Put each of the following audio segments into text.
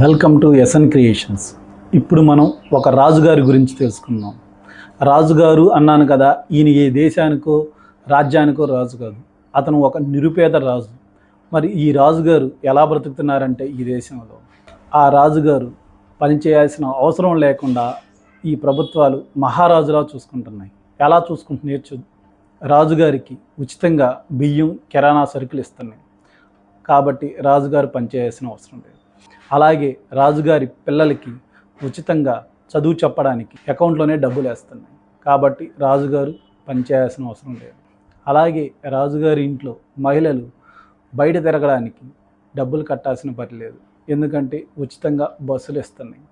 Welcome to SN creations ఇప్పుడు మనం ఒక రాజుగారి గురించి తెలుసుకుందాం. రాజుగారు అన్నాను కదా ఈయన ఏ దేశానికో రాజ్యానికో రాజు కాదు. అతను ఒక నిరుపేద రాజు. మరి ఈ రాజుగారు ఎలా బ్రతుకుతున్నారంటే ఈ దేశంలో? ఆ రాజుగారు పనిచేయాల్సిన అవసరం లేకుండా ఈ ప్రభుత్వాలు మహారాజులా చూసుకుంటున్నాయి. ఎలా చూసుకుంటున్నాయో చూ రాజుగారికి ఉచితంగా బియ్యం కిరాణా సరుకులు ఇస్తున్నాయి. కాబట్టి రాజుగారు పనిచేయాల్సిన అవసరం లేదు. అలాగే రాజుగారి పిల్లలకి ఉచితంగా చదువు చెప్పడానికి అకౌంట్లోనే డబ్బులు వేస్తున్నాయి. కాబట్టి రాజుగారు పనిచేయాల్సిన అవసరం లేదు. అలాగే రాజుగారి ఇంట్లో మహిళలు బయట తిరగడానికి డబ్బులు కట్టాల్సిన పని లేదు. ఎందుకంటే ఉచితంగా బస్సులు ఇస్తున్నాయి.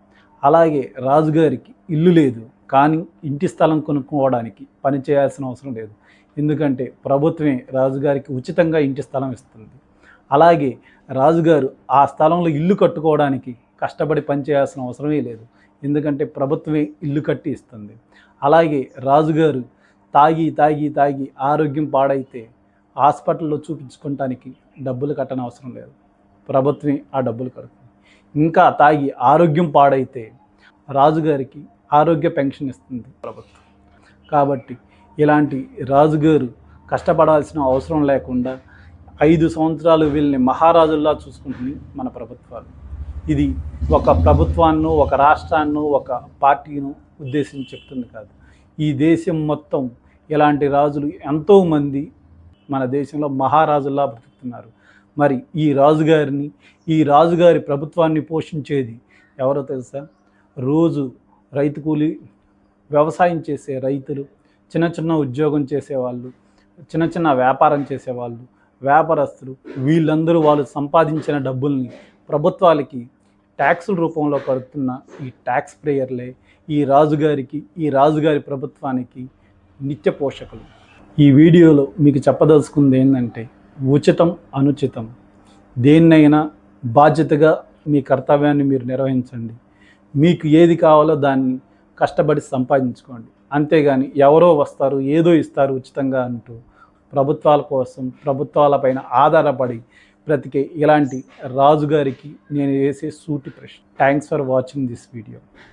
అలాగే రాజుగారికి ఇల్లు లేదు. కానీ ఇంటి స్థలం కొనుక్కోవడానికి పని చేయాల్సిన అవసరం లేదు. ఎందుకంటే ప్రభుత్వమే రాజుగారికి ఉచితంగా ఇంటి స్థలం ఇస్తుంది. అలాగే రాజుగారు ఆ స్థలంలో ఇల్లు కట్టుకోవడానికి కష్టపడి పనిచేయాల్సిన అవసరమే లేదు. ఎందుకంటే ప్రభుత్వమే ఇల్లు కట్టి ఇస్తుంది. అలాగే రాజుగారు తాగి తాగి తాగి ఆరోగ్యం పాడైతే హాస్పిటల్లో చూపించుకోవటానికి డబ్బులు కట్టని అవసరం లేదు. ప్రభుత్వమే ఆ డబ్బులు కడుతుంది. ఇంకా తాగి ఆరోగ్యం పాడైతే రాజుగారికి ఆరోగ్య పెన్షన్ ఇస్తుంది ప్రభుత్వం. కాబట్టి ఇలాంటి రాజుగారు కష్టపడాల్సిన అవసరం లేకుండా ఐదు సంవత్సరాలు వీళ్ళని మహారాజుల్లా చూసుకుంటుంది మన ప్రభుత్వాలు. ఇది ఒక ప్రభుత్వాన్ని ఒక రాష్ట్రాన్ని ఒక పార్టీను ఉద్దేశించి చెప్తుంది కాదు. ఈ దేశం మొత్తం ఇలాంటి రాజులు ఎంతోమంది మన దేశంలో మహారాజుల్లా బ్రతుకుతున్నారు. మరి ఈ రాజుగారిని ఈ రాజుగారి ప్రభుత్వాన్ని పోషించేది ఎవరో తెలుసా? రోజు రైతు కూలి వ్యవసాయం చేసే రైతులు చిన్న చిన్న ఉద్యోగం చేసేవాళ్ళు చిన్న చిన్న వ్యాపారం చేసేవాళ్ళు వ్యాపారస్తులు వీళ్ళందరూ వాళ్ళు సంపాదించిన డబ్బుల్ని ప్రభుత్వాలకి ట్యాక్సుల రూపంలో కడుతున్న ఈ ట్యాక్స్ ప్రేయర్లే ఈ రాజుగారికి ఈ రాజుగారి ప్రభుత్వానికి నిత్య పోషకులు. ఈ వీడియోలో మీకు చెప్పదలుచుకుంది ఏంటంటే ఉచితం అనుచితం. దేన్నైనా బాధ్యతగా మీ కర్తవ్యాన్ని మీరు నిర్వహించండి. మీకు ఏది కావాలో దాన్ని కష్టపడి సంపాదించుకోండి. అంతేగాని ఎవరో వస్తారు ఏదో ఇస్తారు ఉచితంగా అంటూ ప్రభుత్వాల కోసం ప్రభుత్వాలపైన ఆధారపడి బ్రతికే ఇలాంటి రాజుగారికి నేను వేసే సూటి ప్రశ్న. Thanks for watching this video